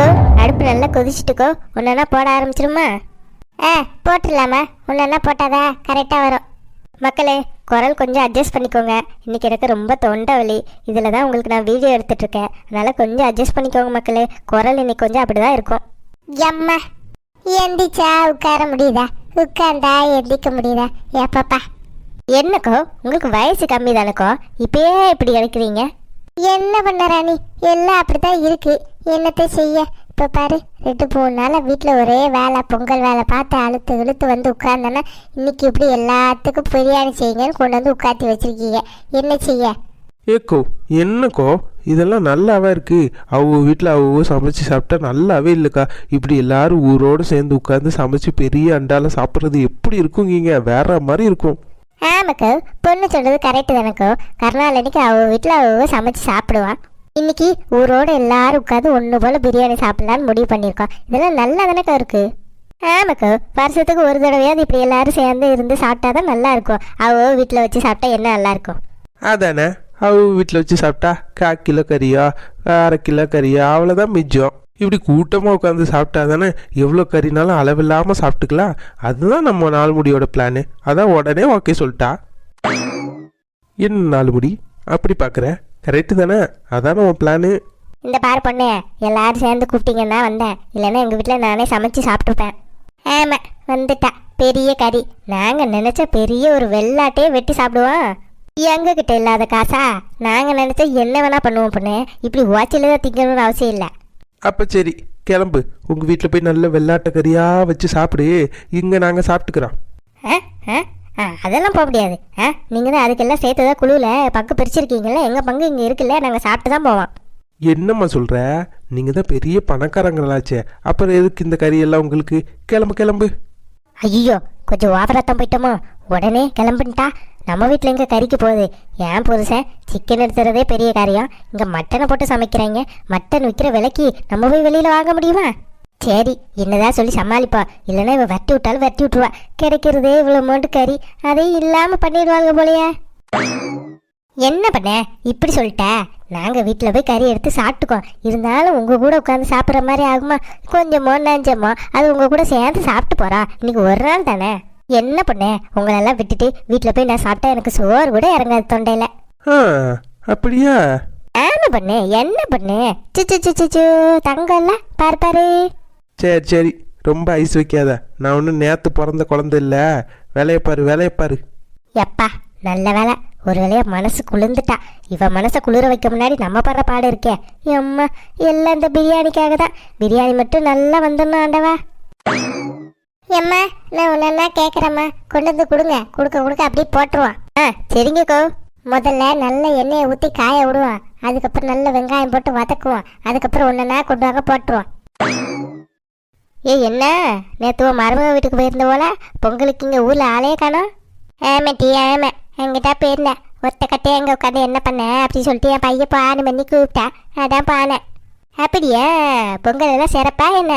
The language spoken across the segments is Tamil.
இக்கோ அடுப்பு நல்லா கொதிச்சுட்டுக்கோ. ஒன்றா போட ஆரம்பிச்சிருமா? ஆ போட்டுடலாமா? ஒன்றா போட்டாதா? கரெக்டாக வரும். மக்களே குரல் கொஞ்சம் அட்ஜஸ்ட் பண்ணிக்கோங்க. இன்றைக்கி எனக்கு ரொம்ப தொண்டை வலி. இதில் தான் உங்களுக்கு நான் வீடியோ எடுத்துட்டு இருக்கேன். அதனால் கொஞ்சம் அட்ஜஸ்ட் பண்ணிக்கோங்க மக்களே. குரல் இன்னைக்கு கொஞ்சம் அப்படி தான் இருக்கும். எம்மா எந்திரிச்சா உட்கார முடியுதா? உட்கார்ந்தா எந்திரிக்க முடியுதா? ஏப்பாப்பா என்னக்கோ? உங்களுக்கு வயசு கம்மி தானக்கோ இப்பயே இப்படி கிடைக்கிறீங்க என்ன பண்ண ராணி? எல்லாம் அப்படித்தான் இருக்கு. என்னத்தை செய்ய? இப்போ பாரு ரெண்டு மூணு நாளாக வீட்டில் ஒரே வேலை பொங்கல் வேலை பார்த்து அழுத்து இழுத்து வந்து உட்கார்ந்தேன்னா இன்னைக்கு இப்படி எல்லாத்துக்கும் பிரியாணி செய்யுங்கன்னு கொண்டு வந்து உட்காத்தி வச்சிருக்கீங்க. என்ன செய்ய? ஏக்கோ என்னக்கோ? இதெல்லாம் நல்லாவே இருக்கு? அவங்க வீட்டில் அவங்க சமைச்சு சாப்பிட்டா நல்லாவே இல்லைக்கா. இப்படி எல்லாரும் ஊரோடு சேர்ந்து உட்காந்து சமைச்சு பெரிய அண்டால சாப்பிட்றது எப்படி இருக்குங்கீங்க? வேற மாதிரி இருக்கும். ஆமாக்கோ பொண்ணு சொல்கிறது கரெக்டு தானக்கோ கருணாலனிக்கு அவள் வீட்டில் அவள் சமைச்சு சாப்பிடுவான் இன்னைக்கு ஊரோட எல்லாரும் உட்காந்து ஒன்று போல் பிரியாணி சாப்பிட்லான்னு முடிவு பண்ணியிருக்கோம். இதெல்லாம் நல்லா தானக்கா இருக்குது ஆமாக்கோ வருஷத்துக்கு ஒரு தடவையாவது இப்படி எல்லாரும் சேர்ந்து இருந்து சாப்பிட்டா தான் நல்லா இருக்கும். அவள் வீட்டில் வச்சு சாப்பிட்டா என்ன நல்லா இருக்கும்? அதானே. அவள் வீட்டில் வச்சு சாப்பிட்டா கா கிலோ கறியா அரை கிலோ கறியா அவ்வளோதான் மிச்சம். இப்படி கூட்டமாக உட்காந்து சாப்பிட்டா தானே எவ்வளோ கறினாலும் அளவில்லாமல் சாப்பிட்டுக்கலாம் அதுதான் நம்ம நாள்முடியோட பிளானு அதான் உடனே ஓகே சொல்லிட்டா. என்ன நாள்முடி அப்படி பார்க்குற கரெக்டு தானே? அதான் உன் பிளானு இந்த பார் பொண்ணு எல்லாரும் சேர்ந்து கூப்பிட்டீங்கன்னா வந்தேன். இல்லைன்னா எங்கள் வீட்டில் நானே சமைச்சு சாப்பிட்டுப்பேன். ஆமாம் வந்துட்டா. பெரிய கறி. நாங்கள் நினச்ச பெரிய ஒரு வெள்ளாட்டையே வெட்டி சாப்பிடுவோம் எங்ககிட்ட இல்லாத காசா? நாங்கள் நினச்சா என்ன வேணால் பண்ணுவோம் பொண்ணு. இப்படி ஓச்சில தான் திங்கணும்னு அவசியம் இல்லை. அப்போ சரி கிளம்பு. உங்கள் வீட்டில் போய் நல்ல வெள்ளாட்ட கறியாக வச்சு சாப்பிடு. இங்கே நாங்கள் சாப்பிட்டுக்கிறோம். அதெல்லாம் போக முடியாது. ஆ நீங்கள் தான் அதுக்கெல்லாம் சேர்த்து தான் குழுவில் பங்கு பிரிச்சிருக்கீங்கல்ல எங்கள் பங்கு இங்கே இருக்குல்ல நாங்கள் சாப்பிட்டு தான் போவோம். என்னம்மா சொல்கிற நீங்கள் தான் பெரிய பணக்காரங்களாச்சே. அப்புறம் எதுக்கு இந்த கறியெல்லாம் உங்களுக்கு? கிளம்பு கிளம்பு. ஐயோ கொஞ்சம் ஓவரத்தம் போயிட்டோமோ. உடனே கிளம்புன்ட்டா? நம்ம வீட்டில் எங்கே கறிக்கு போகுது? ஏன் புதுசாக சிக்கன் எடுத்துறதே பெரிய காரியம். இங்கே மட்டனை போட்டு சமைக்கிறாங்க. மட்டன் விற்கிற விலைக்கு நம்ம போய் வெளியில் வாங்க முடியுமா? சரி என்னதான் சொல்லி சமாளிப்பா. இல்லைன்னா இவன் வெட்டி விட்டாலும் வெட்டி விட்டுருவா. கிடைக்கிறதே இவ்வளோ அமௌண்ட் கறி. அதையும் இல்லாமல் பண்ணிடுவாங்க போலையே. என்ன பண்ண? இப்படி சொல்லிட்ட? நாங்கள் வீட்டில் போய் கறி எடுத்து சாப்பிட்டுக்கோம். இருந்தாலும் உங்கள் கூட உட்காந்து சாப்பிட்ற மாதிரி ஆகுமா? கொஞ்சமோ நஞ்சமோ அது உங்கள் கூட சேர்ந்து சாப்பிட்டு போகிறோம் இன்னைக்கு ஒரு நாள் தானே? என்ன பண்ண உங்களெல்லாம் விட்டுட்டு வீட்டில் போய் நான் சாப்பிட்டா எனக்கு சோறு கூட இறங்காது தொண்டையில். அப்படியா? ஆமா பண்ணு என்ன பண்ணு? சிச்சு சிச்சு சு தங்கம்ல பாரு பாரு. சரி சரி ரொம்ப ஐஸ் வைக்காத. நான் ஒன்றும் நேற்று பிறந்த குழந்தை இல்லை. வேலையை பாரு வேலையை பாரு. எப்பா நல்ல வேலை. ஒரு வேளையா மனசு குளிர்ந்துட்டா. இவ மனசை குளிர வைக்க முன்னாடி நம்ம படுற பாடு இருக்கே. அம்மா எல்லாம் இந்த பிரியாணிக்காக தான். பிரியாணி மட்டும் நல்லா வந்துடணும் ஆண்டவா. எம்மா நான் ஒன்றா கேட்குறேம்மா கொண்டு வந்து கொடுங்க. கொடுக்க கொடுக்க அப்படியே போட்டுருவான். ஆ சரிங்கக்கோ முதல்ல நல்ல எண்ணெயை ஊற்றி காய விடுவான். அதுக்கப்புறம் நல்ல வெங்காயம் போட்டு வதக்குவோம் அதுக்கப்புறம் ஒன்றுனா கொண்டு வாங்க போட்டுருவோம் ஏய் என்ன? நேற்று உன் மருமக வீட்டுக்கு போயிருந்த போல? பொங்கலுக்கு இங்கே ஊரில் ஆளே காணும். ஆமாம் டீ ஆமாம் என்கிட்ட போயிருந்தேன் ஒத்த கட்டையை அங்கே உட்காந்து என்ன பண்ண? அப்படி சொல்லிட்டு என் பையன் பானு பண்ணி கூப்பிட்டேன் அதான் பானேன். அப்படியா? பொங்கல் எல்லாம் சிறப்பா என்ன?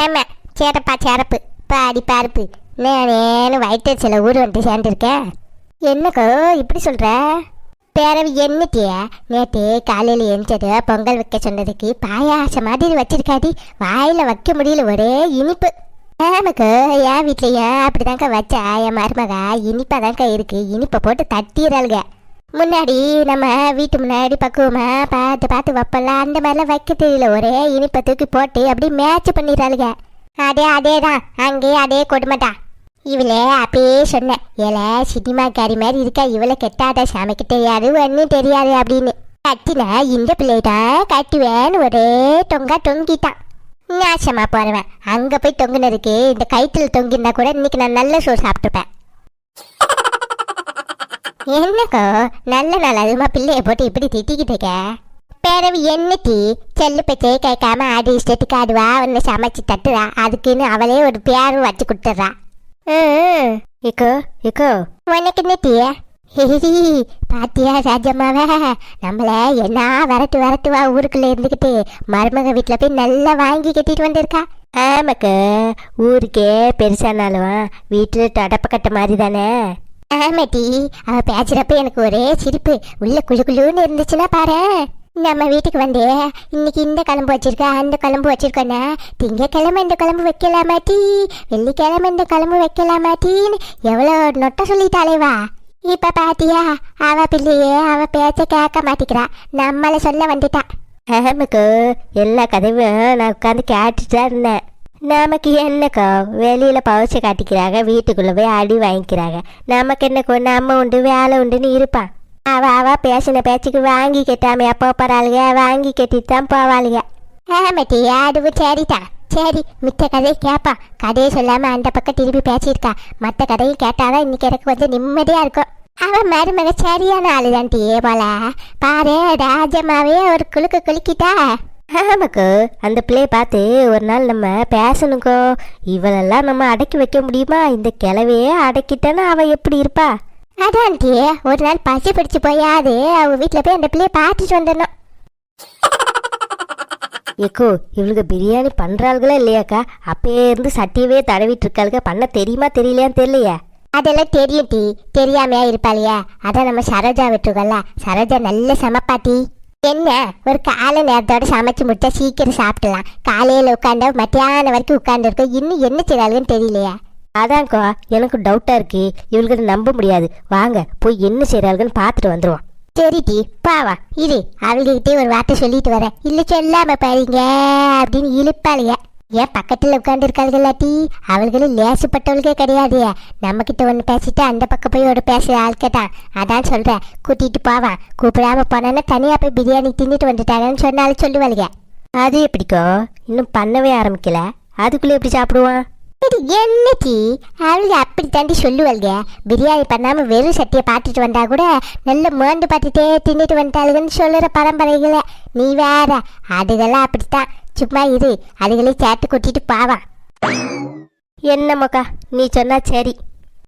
ஆமாம் சேரப்பா சிறப்பு. பாடி பருப்பு. நேனு வயிற்றுச்சில ஊர் வந்து சேர்ந்துருக்கேன் என்னக்கோ இப்படி சொல்கிற பேரவி என்னட்டிய நேற்று காலையில் எழுந்தது பொங்கல் வைக்க சொன்னதுக்கு பாயாசம் மாதிரி வச்சிருக்காடி. வாயில் வைக்க முடியல ஒரே இனிப்பு. ஆமாக்கா என் வீட்லையே அப்படிதான்க்கா வச்சா. என் மருமகா இனிப்பாக தாங்க இருக்கு. இனிப்பை போட்டு தட்டிடுறாளுங்க. முன்னாடி நம்ம வீட்டு முன்னாடி பக்குவமாக பார்த்து பார்த்து வைப்பலாம் அந்த மாதிரிலாம் வைக்க தெரியல. ஒரே இனிப்பை தூக்கி போட்டு அப்படி மேட்ச் பண்ணிடுறாளுங்க. அதே அதே தான். அங்கேயே அதே கொடுமைடா. இவளே அப்பயே சொன்னேன். ஏல சினிமாக்காரி மாதிரி இருக்கா? இவளை கெட்டாத? சமைக்க தெரியாது ஒன்றும் தெரியாது அப்படின்னு. கத்தின இந்த பிள்ளைகிட்ட கட்டுவேன்னு ஒரே தொங்கா தொங்கிட்டான். நாசமாக போறவன். அங்கே போய் தொங்குனதுக்கு இந்த கயிற்றில் தொங்கிருந்தா கூட இன்னைக்கு நான் நல்ல சோறு சாப்பிட்டுப்பேன். என்னக்கோ நல்ல நாள் அதுமா பிள்ளைய போட்டு இப்படி திட்டிக்கிட்டு இருக்க? பிறவு என்ன டீ செல்லு பச்சே கேட்காம ஆடி இஷ்டத்துக்கு ஆடுவா ஒன்று சமைச்சு தட்டுறா அதுக்குன்னு அவளே ஒரு பேரும் வச்சு கொடுத்துட்றா இக்கோ இக்கோ உனக்கு என்ன டீ ஹிஹி பாத்தியா ராஜம்மாவ நம்மள என்ன விரட்டு விரட்டுவா ஊருக்குள்ள இருந்துக்கிட்டு மருமக வீட்டில் போய் நல்லா வாங்கி கட்டிட்டு வந்திருக்கா ஆமாக்கா ஊருக்கே பெருசானாலும் வீட்டில் தொடப்பக்கட்ட மாதிரி தானே ஆமாட்டி அவ பேசுறப்ப எனக்கு ஒரே சிரிப்பு உள்ள குழு குழுன்னு இருந்துச்சுன்னா பாரு நம்ம வீட்டுக்கு வந்து இன்னைக்கு இந்த குழம்பு வச்சிருக்க அந்த குழம்பு வச்சிருக்கோன்னா திங்கக்கிழமை இந்த குழம்பு வைக்கலாமாட்டி வெள்ளிக்கிழமை இந்த குழம்பு வைக்கலாமாட்டின்னு எவ்வளோ நொட்டை சொல்லிட்டாளே வா இப்ப பாத்தியா அவ பிள்ளையே அவ பேச்ச கேட்க மாட்டேங்கிறா நம்மளை சொல்ல வந்துட்டா. ஆமாக்கோ எல்லா கதையும் நான் உட்காந்து கேட்டுட்டு தான் இருந்தேன். நமக்கு என்னக்கோ வெளியில் பவுச்சை காட்டிக்கிறாங்க வீட்டுக்குள்ளே போய் அடி வாங்கிக்கிறாங்க. நமக்கு என்னக்கோ நம்ம உண்டு வேலை உண்டுன்னு இருப்பான். அவ அவ பேசின பேச்சுக்கு வாங்கி கட்டாம எப்போ போறாளுங்க வாங்கி கட்டிட்டு தான் போவாளுங்க ஆமாட்டி அதுவும் சரிதான் சரி மித்த கதையை கேட்பா கதையை சொல்லாம அந்த பக்கம் திருப்பி பேசியிருக்கா. மற்ற கதையும் கேட்டாதான் இன்னைக்கு எனக்கு கொஞ்சம் நிம்மதியா இருக்கும். அவன் மருமக சரியான ஆளுதான்டி போல. பாரு ராஜமாவே ஒரு குலுக்கு குலுக்கிட்டா. ஆமாக்கோ அந்த பிள்ளைய பார்த்து ஒரு நாள் நம்ம பேசணுக்கோ இவளெல்லாம் நம்ம அடக்கி வைக்க முடியுமா? இந்த கிளவையே அடக்கிட்டேன்னா அவ எப்படி இருப்பா? அதான்டி ஒரு நாள் பசி பிடிச்சு போயாது. அவ வீட்டில் போய் அந்த பிள்ளைய பார்த்துட்டு வந்துடணும். ஏக்கோ இவளுக்கு பிரியாணி பண்றாளுகளா இல்லையாக்கா? அப்பயே இருந்து சட்டியவே தடவிட்டு இருக்காளுக பண்ண தெரியுமா தெரியலையான்னு தெரியலையே. அதெல்லாம் தெரியும் டி தெரியாமையா இருப்பாளியா? அதான் நம்ம சரோஜா விட்டுருக்கோம்ல. சரோஜா நல்ல சமப்பாட்டி. என்ன ஒரு காலை நேரத்தோட சமைச்சு முடிச்சா சீக்கிரம் சாப்பிடலாம். காலையில உட்காந்தா மத்தியானம் வரைக்கும் உட்காந்துருக்கோம் இன்னும் என்ன செய்றாளுன்னு தெரியலையா. அதான்க்கா எனக்கு டவுட்டா இருக்கு. இவளுக்கு நம்ப முடியாது. வாங்க போய் என்ன செய்றாளுன்னு பார்த்துட்டு வந்துருவோம். சரிட்டி பாவா இது அவங்ககிட்டே ஒரு வார்த்தை சொல்லிட்டு வரேன். இல்ல சொல்லாம பாருங்க அப்படின்னு இழுப்பாளுங்க ஏன் பக்கத்துல உட்காந்து இருக்காளுகளாட்டி அவள்களும் லேசுப்பட்டவளுக்கே கிடையாது. நம்ம கிட்ட ஒன்று பேசிட்டு அந்த பக்கம் போய் ஒரு பேசுற ஆள்க தான் அதான் சொல்றேன். கூட்டிட்டு போவான் கூப்பிடாம போனான்னா தனியா போய் பிரியாணி தின்னுட்டு வந்துட்டாங்கன்னு சொன்னாலும் சொல்லுவாளுங்க அது எப்படிக்கோ இன்னும் பண்ணவே ஆரம்பிக்கல. அதுக்குள்ள எப்படி சாப்பிடுவான்? இது என்னச்சி அவளுக்கு அப்படி தாண்டி சொல்லுவாளுங்க பிரியாணி பண்ணாம வெறும் சட்டியை பார்த்துட்டு வந்தா கூட நல்ல மோண்டு பார்த்துட்டே தின்னுட்டு வந்துட்டாளுங்கன்னு சொல்லுற பரம்பரைகளை. நீ வேற. அதுகெல்லாம் அப்படித்தான். சும்மா இரு. அதுகளே சேர்த்து கொட்டிட்டு பாவா. என்னம்மாக்கா நீ சொன்னா சரி.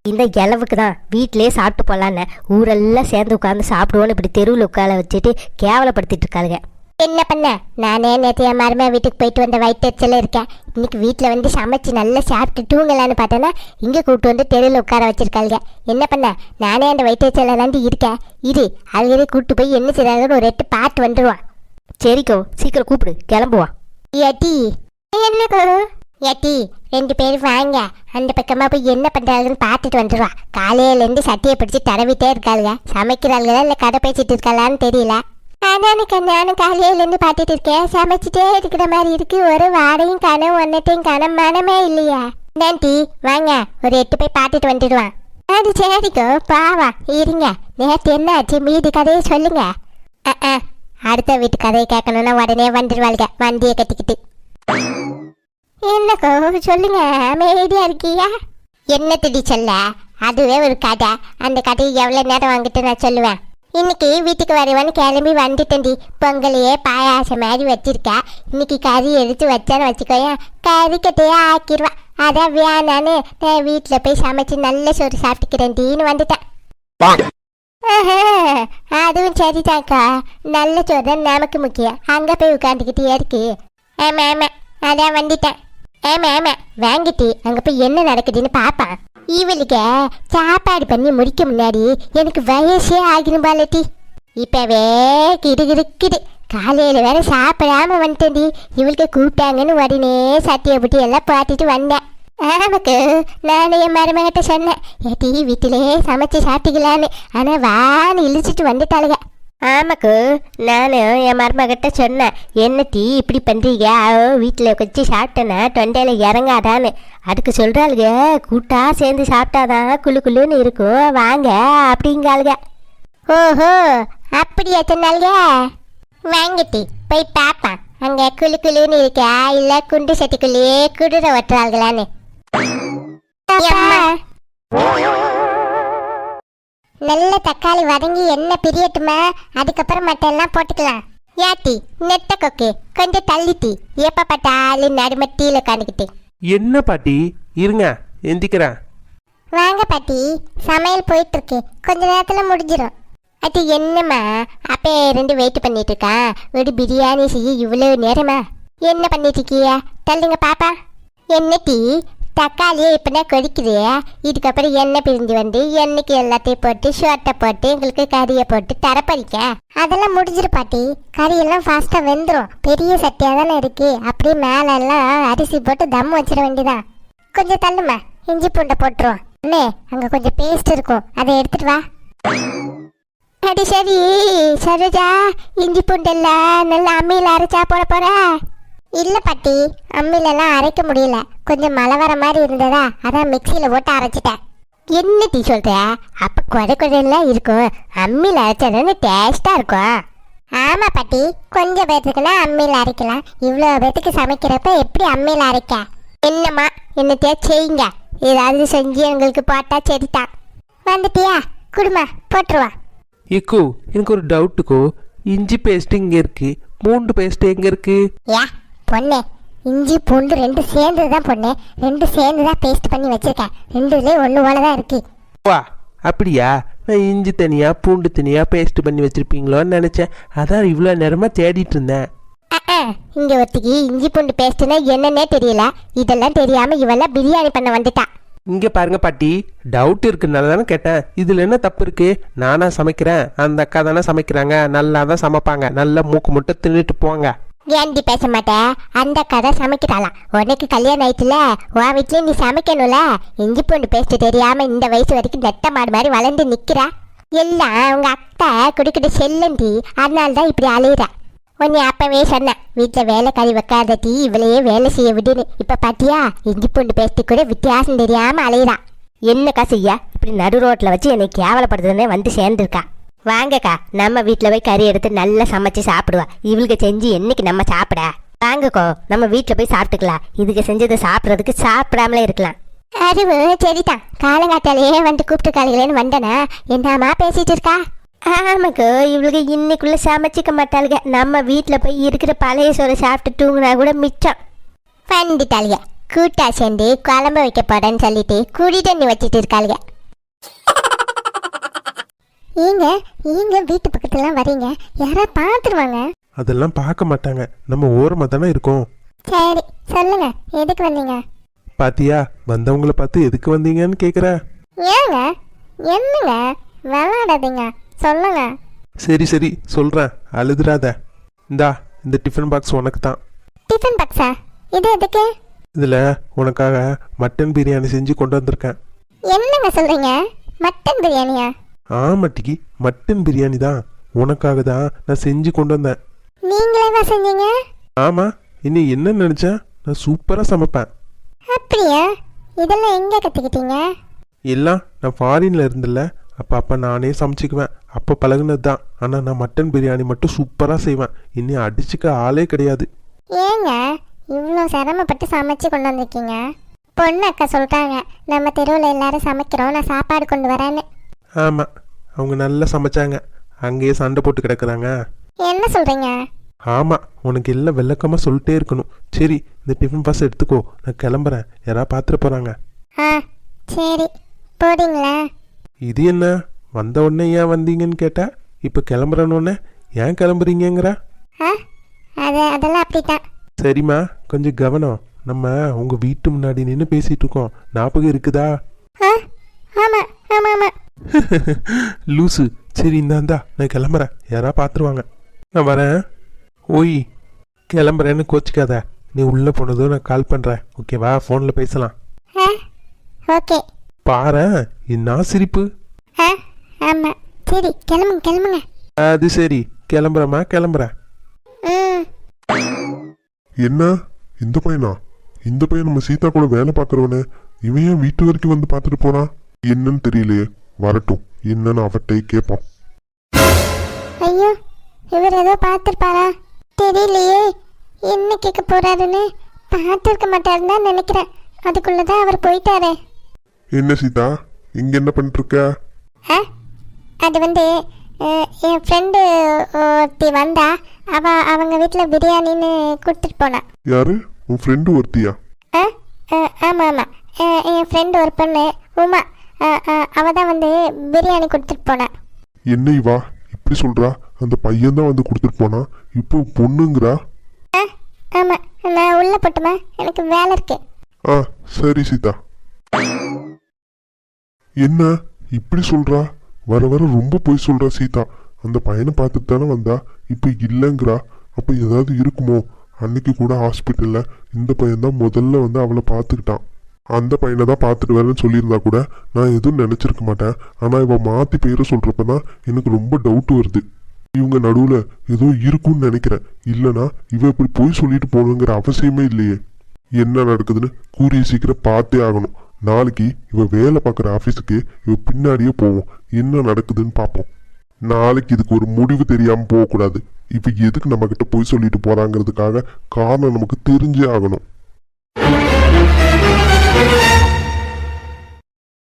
இந்த இளவுக்கு தான் வீட்டிலே சாப்பிட்டு போலான்னு. ஊரெல்லாம் சேர்ந்து உட்காந்து சாப்பிடுவோன்னு இப்படி தெருவில் உட்கார வச்சுட்டு கேவலப்படுத்திட்டு இருக்காளுங்க என்ன பண்ண? நானே நேற்று என் மருமே வீட்டுக்கு போயிட்டு வந்த வயிற்றுச்சல இருக்கேன். இன்னைக்கு வீட்டில் வந்து சமைச்சு நல்லா சாப்பிட்டு தூங்கலான்னு பார்த்தேன்னா இங்கே கூப்பிட்டு வந்து தெருவில் உட்கார வச்சிருக்காளுங்க. என்ன பண்ண? நானே அந்த வயிற்றுச்சல தாண்டி இருக்கேன். இரு அதுவே கூப்பிட்டு போய் என்ன செய்றாங்கன்னு ஒரு எட்டு பார்த்து வந்துடுவான் சரிக்கோ சீக்கிரம் கூப்பிடு கிளம்புவான். ஏட்டி என்னக்கோ ஏட்டி ரெண்டு பேரும் வாங்க. அந்த பக்கமா போய் என்ன பண்றாங்கன்னு பார்த்துட்டு வந்துடுவா காலையில இருந்து சட்டியை பிடிச்சி தடவிட்டே இருக்காளுங்க. சமைக்கிறாளுங்களா இல்ல கதை பேசிட்டு இருக்காளான்னு தெரியல. அதானுக்கு நானும் காலையிலேருந்து பார்த்துட்டு இருக்கேன். சமைச்சிட்டே இருக்கிற மாதிரி இருக்கு. ஒரு வாடையும் காணும் ஒன்னத்தையும் காணும் மனமே இல்லையா. நன்றி வாங்க. ஒரு எட்டு போய் பார்த்துட்டு வந்துடுவான். அது சரிக்கோ பாவா இருங்க. நேற்று என்ன ஆச்சு? மீதி கதையை சொல்லுங்க. அடுத்த வீட்டு கதையை கேட்கணும்னா உடனே வந்துடுவாளுங்க வண்டியை கட்டிக்கிட்டு. என்னக்கோ சொல்லுங்க. அமைதியா இருக்கியா? என்ன திடி சொல்ல? அதுவே ஒரு கதை. அந்த கதையை எவ்வளோ நேரம் வாங்கிட்டு நான் சொல்லுவேன். இன்னைக்கு வீட்டுக்கு வருவான்னு கிளம்பி வந்துட்டேன்டி. பொங்கலையே பாயாசம் மாதிரி வச்சிருக்கா. இன்னைக்கு கறி எடுத்து வச்சான்னு வச்சுக்கோயேன். கறி கட்டையே ஆக்கிடுவா அதான் வேணான்னு நான் வீட்டில் போய் சமைச்சு நல்ல சோறு சாப்பிட்டுக்கிறேன்டின்னு வந்துட்டேன். அதுவும் சரிதான்க்கா. நல்ல சோறு தான் நமக்கு முக்கியம். அங்கே போய் உட்காந்துக்கிட்டு இருக்கு. ஆமா ஆமா. அதான் வந்துட்டேன். ஆமா ஆமா. வாங்கிட்டு. அங்கே போய் என்ன நடக்குதுன்னு பாப்பான் இவளுக்கு சாப்பாடு பண்ணி முடிக்க முன்னாடி எனக்கு வயசே ஆகிரும் பாலட்டி. இப்பவே கிடுகிடுக்குது. காலையில வேற சாப்பிடாம வந்துட்டேன்டி. இவளுக்கு கூப்பிட்டாங்கன்னு உடனே சட்டியை புட்டி எல்லாம் பார்த்துட்டு வந்தேன். ஆமாக்கு நான் என் மருமகிட்ட சொன்னேன் ஏட்டி வீட்டிலே சமைச்சு சாப்பிட்டுக்கலான்னு. ஆனால் வான்னு இழிச்சிட்டு வந்துட்டாளுங்க ஆமாக்கு நான் என் மருமகிட்ட சொன்னேன் என்ன டீ இப்படி பண்ணுறீங்க வீட்டில் கொஞ்சம் சாப்பிட்டேன்னா தொண்டையில் இறங்காதான்னு. அதுக்கு சொல்கிறாளுங்க கூட்டாக சேர்ந்து சாப்பிட்டாதான் குளு குளுன்னு இருக்கும். வாங்க அப்படிங்காளுங்க ஓஹோ அப்படியா சொன்னாளுங்க வாங்கிட்டு போய் பார்ப்பேன் அங்கே குழு குளுன்னு இருக்கா? இல்லை குண்டு சட்டிக்குள்ளேயே குடுற ஒட்டுறாளுங்களான்னு நல்ல தக்காளி வதங்கி எண்ணெய் பிரியட்டுமா? அதுக்கப்புறம் மற்ற எல்லாம் போட்டுக்கலாம். யாத்தி நெட்ட கொக்கு கொஞ்சம் தள்ளிட்டி எப்ப பார்த்தாலும் நடுமட்டியில் உட்காந்துக்கிட்டு என்ன பாட்டி? இருங்க எந்திக்கிறேன். வாங்க பாட்டி சமையல் போயிட்டு இருக்கு கொஞ்ச நேரத்துல முடிஞ்சிடும் அது என்னம்மா? அப்பே இருந்து வெயிட் பண்ணிட்டு இருக்கா ஒரு பிரியாணி செய்ய இவ்வளவு நேரமா? என்ன பண்ணிட்டு இருக்கிய? தள்ளுங்க பாப்பா. என்ன டீ? தக்காளியே இப்பதான் கொதிக்குது இதுக்கப்புறம் எண்ணெய் பிரிஞ்சு வந்து எண்ணெய்க்கு எல்லாத்தையும் போட்டு ஷோட்டை போட்டு எங்களுக்கு கறியை போட்டு தரப்பறிக்க அதெல்லாம் முடிஞ்சிரு பாட்டி. கறியெல்லாம் ஃபாஸ்ட்டாக வெந்துடும் பெரிய சட்டியாக தானே இருக்கு. அப்படியே மேலே எல்லாம் அரிசி போட்டு தம் வச்சிட வேண்டியதான் கொஞ்சம் தள்ளுமா இஞ்சி பூண்டை போட்டுருவோம். அண்ணே அங்கே கொஞ்சம் பேஸ்ட் இருக்கும். அதை எடுத்துட்டு வா. அடி சரி. சரோஜா இஞ்சி பூண்டு இல்லை நல்லா அம்மியில் அரைச்சா போட போகிறேன் இல்லை பாட்டி அம்மிலெல்லாம் அரைக்க முடியல. கொஞ்சம் மழை வர மாதிரி இருந்ததா அதான் மிக்சியில் போட்டு அரைச்சிட்டேன். என்ன டீ சொல்ற? அப்போ குறை குறையெல்லாம் இருக்கும். அம்மியில் அரைச்சதுன்னு டேஸ்ட்டாக இருக்கும். ஆமாம் பாட்டி கொஞ்சம் பேர்த்துக்குன்னா அம்மியில் அரைக்கலாம். இவ்வளோ பேர்த்துக்கு சமைக்கிறப்ப எப்படி அம்மியில் அரைக்க? என்னம்மா என்னத்தையா செய்யுங்க? ஏதாவது செஞ்சு எங்களுக்கு போட்டா சரிதான் வந்துட்டியா? குடுமா போட்டுருவா. ஏக்கோ எனக்கு ஒரு டவுட்டுக்கோ இஞ்சி பேஸ்ட் இங்கே இருக்கு. பூண்டு பேஸ்ட் எங்கே இருக்கு? ஏ பொண்ணே இஞ்சி பூண்டு ரெண்டு சேர்ந்து தான் பொண்ணே. ரெண்டு சேர்ந்து தான் பேஸ்ட் பண்ணி வச்சிருக்கேன். ரெண்டுலேயும் ஒன்று போல தான் இருக்கு. வா அப்படியா? நான் இஞ்சி தனியாக பூண்டு தனியாக பேஸ்ட் பண்ணி வச்சுருப்பீங்களோன்னு நினச்சேன். அதான் இவ்வளோ நேரமாக தேடிட்டு இருந்தேன். இங்கே ஒருத்திக்கு இஞ்சி பூண்டு பேஸ்ட்னா என்னன்னே தெரியல. இதெல்லாம் தெரியாமல் இவெல்லாம் பிரியாணி பண்ண வந்துட்டா. இங்கே பாருங்க பாட்டி டவுட் இருக்குனால தானே கேட்டேன். இதில் என்ன தப்பு இருக்கு? நானா சமைக்கிறேன். அந்த அக்கா தானே சமைக்கிறாங்க. நல்லா தான் சமைப்பாங்க. நல்லா மூக்கு முட்டை தின்னுட்டு போங்க. ஏன்டி பேச மாட்டேன் அந்த கதை சமைக்கிறாளாம். உனக்கு கல்யாணம் ஆயிடுச்சுல உன் வீட்லயும் நீ சமைக்கணும்ல? இஞ்சி பூண்டு பேஸ்ட் தெரியாம இந்த வயசு வரைக்கும் நெட்ட மாடு மாதிரி வளர்ந்து நிக்கிறா? எல்லாம் உங்க அத்தை குடிக்கிட்ட செல்லந்தி அதனால தான் இப்படி அலையிற. உன்னை அப்பவே சொன்னேன் வீட்டில் வேலை கறி வைக்காத டீ இவளையே வேலை செய்ய விடுன்னு. இப்போ பாத்தியா? இஞ்சி பூண்டு பேஸ்ட் கூட வித்தியாசம் தெரியாம அலையிறா. என்னக்கா செய்ய? இப்படி நடு ரோட்டில் வச்சு என்னை கேவலப்படுத்துதுன்னே வந்து சேர்ந்துருக்கா. வாங்கக்கா நம்ம வீட்டில் போய் கறி எடுத்து நல்லா சமைச்சு சாப்பிடுவா. இவளுக்கு செஞ்சு என்னைக்கு நம்ம சாப்பிட? வாங்கக்கோ நம்ம வீட்டில் போய் சாப்பிட்டுக்கலாம். இதுக்கு செஞ்சதை சாப்பிட்றதுக்கு சாப்பிடாமலே இருக்கலாம். அறிவு சரிதான். காலங்காத்தாலேயே வந்து கூப்பிட்டு காலையிலேன்னு வந்தனா என்னம்மா பேசிட்டு இருக்கா? ஆமாக்கோ இவளுக்கு இன்னைக்குள்ள சமைச்சிக்க மாட்டாளுங்க நம்ம வீட்டில் போய் இருக்கிற பழைய சோறை சாப்பிட்டு தூங்குனா கூட மிச்சம். வந்துட்டாளுங்க கூட்டா சேர்ந்து குழம்பு வைக்க போறேன்னு சொல்லிட்டு குடி தண்ணி வச்சிட்டு இருக்காளுங்க ஏங்க ஏங்க வீட்டு பக்கத்துலாம் வரீங்க? யாரா பார்த்துருவாங்க அதெல்லாம் பார்க்க மாட்டாங்க. நம்ம ஓரமாக தானே இருக்கோம். சரி சொல்லுங்க எதுக்கு வந்தீங்க? பாத்தியா வந்தவங்கள பார்த்து எதுக்கு வந்தீங்கன்னு கேட்குற ஏங்க என்னங்க? விளையாடாதீங்க சொல்லுங்க. சரி சரி சொல்கிறேன் அழுதுறாத இந்தா இந்த டிஃபன் பாக்ஸ் உனக்கு தான் டிஃபன் பாக்ஸா? இது எதுக்கு? இதில் உனக்காக மட்டன் பிரியாணி செஞ்சு கொண்டு வந்திருக்கேன். என்னங்க சொல்றீங்க? மட்டன் பிரியாணியா? ஆமாட்டிக்கு மட்டன் பிரியாணி தான். உனக்காக தான் நான் செஞ்சு கொண்டு வந்தேன். நீங்களேவா செஞ்சீங்க? ஆமாம் இனி என்ன நினச்சேன் நான் சூப்பராக சமைப்பேன். அப்படியா? இதெல்லாம் எங்க கத்துக்கிட்டீங்க? எல்லாம் நான் ஃபாரின்ல இருந்தில்ல அப்போ அப்போ நானே சமைச்சிக்குவேன். அப்போ பழகுனது தான். ஆனால் நான் மட்டன் பிரியாணி மட்டும் சூப்பராக செய்வேன். இனி அடிச்சுக்க ஆளே கிடையாது. ஏங்க இவ்வளோ சிரமப்பட்டு சமைச்சு கொண்டு வந்திருக்கீங்க? பொண்ணு அக்கா சொல்லிட்டாங்க நம்ம தெருவில் எல்லாரும் சமைக்கிறோம் நான் சாப்பாடு கொண்டு வரேன்னு. ஆமாம் அவங்க நல்லா சமைச்சாங்க. அங்கேயே சண்டை போட்டு கிடக்குறாங்க. என்ன சொல்றீங்க? ஆமாம் உனக்கு எல்லாம் விளக்கமாக சொல்லிட்டே இருக்கணும். சரி இந்த டிஃபன் பாஸ் எடுத்துக்கோ. நான் கிளம்புறேன். யாராவது பார்த்துட்டு போகிறாங்க ஆ சரி. போறீங்களா? இது என்ன? வந்த உடனே ஏன் வந்தீங்கன்னு கேட்டா? இப்போ கிளம்புறேன்னு ஏன் கிளம்புறீங்கங்கிற? ஆ அது அதெல்லாம் அப்படித்தான். சரிம்மா கொஞ்சம் கவனம். நம்ம உங்கள் வீட்டு முன்னாடி நின்று பேசிகிட்டு இருக்கோம். ஞாபகம் இருக்குதா? ஆ லூசு. சரி இந்தாந்தா நான் கிளம்புறேன். யாரா பார்த்துருவாங்க நான் வரேன். ஓய் கிளம்புறேன்னு கோச்சிக்காத. நீ உள்ளே போனதும் நான் கால் பண்ணுறேன் ஓகேவா ஃபோனில் பேசலாம். ஆ ஓகே பாரேன் என்ன சிரிப்பு? ஆமாம் சரி கிளம்புங்க கிளம்புங்க. அது சரி. கிளம்புறேம்மா கிளம்புறேன். என்ன? இந்த பையனா? இந்த பையன் நம்ம சீதா கூட வேலை பார்க்கறவனே. இவன் ஏன் வீட்டு வரைக்கும் வந்து பார்த்துட்டு போறான் என்னன்னு தெரியலையே. வரட்டும். என்னன்னு அவட்டை கேட்போம். ஐயோ இவர் ஏதோ பார்த்துருப்பாரா? தெரியலையே. என்ன கேட்க போறாருன்னு? பார்த்துருக்க மாட்டாருன்னு தான் நினைக்கிறேன். அதுக்குள்ளே தான் அவர் போயிட்டாரே. என்ன சீதா? இங்க என்ன பண்ணிட்டு இருக்க ஆ? அது வந்து அஹ், என் ஃப்ரெண்டு ஒருத்தி வந்தா அவ அவங்க வீட்டில் பிரியாணின்னு கொடுத்துட்டு போனா. யாரு? உன் ஃப்ரெண்டு ஒருத்தியா? ஆ? ஆமாம் ஆமாம் என் ஃப்ரெண்டு ஒரு பொண்ணு உமா. அவ தான் வந்து பிரியாணி கொடுத்துட்டு போனா என்ன இவா இப்படி சொல்றா? அந்த பையன் தான் வந்து கொடுத்துட்டு போனா? இப்போ பொண்ணுங்கிறா? ஆ ஆமாம் நான் உள்ளே போட்டுமா? எனக்கு வேலை இருக்கு. ஆ சரி சீதா. என்ன? இப்படி சொல்றா? வர வர ரொம்ப பொய் சொல்றா சீதா. அந்த பையனை பார்த்துட்டு தானே வந்தா? இப்போ இல்லைங்கிறா. அப்போ ஏதாவது இருக்குமோ? அன்னைக்கு கூட ஹாஸ்பிட்டல்ல இந்த பையன் தான் முதல்ல வந்து அவளை பார்த்துக்கிட்டான். அந்த பையனை தான் பார்த்துட்டு வரேன்னு சொல்லியிருந்தா கூட நான் எதுவும் நினச்சிருக்க மாட்டேன். ஆனால் இவன் மாற்றி பேரை சொல்கிறப்ப தான் எனக்கு ரொம்ப டவுட் வருது. இவங்க நடுவில் ஏதோ இருக்கும்னு நினைக்கிறேன். இல்லைனா இவன் இப்படி போய் சொல்லிட்டு போகணுங்கிற அவசியமே இல்லையே. என்ன நடக்குதுன்னு கூறிய சீக்கிரம் பார்த்தே ஆகணும். நாளைக்கு இவன் வேலை பார்க்குற ஆஃபீஸுக்கு இவன் பின்னாடியே போவோம். என்ன நடக்குதுன்னு பார்ப்போம். நாளைக்கு இதுக்கு ஒரு முடிவு தெரியாமல் போகக்கூடாது. இப்போ எதுக்கு நம்மக்கிட்ட போய் சொல்லிட்டு போகிறாங்கிறதுக்காக காரணம் நமக்கு தெரிஞ்சே ஆகணும்.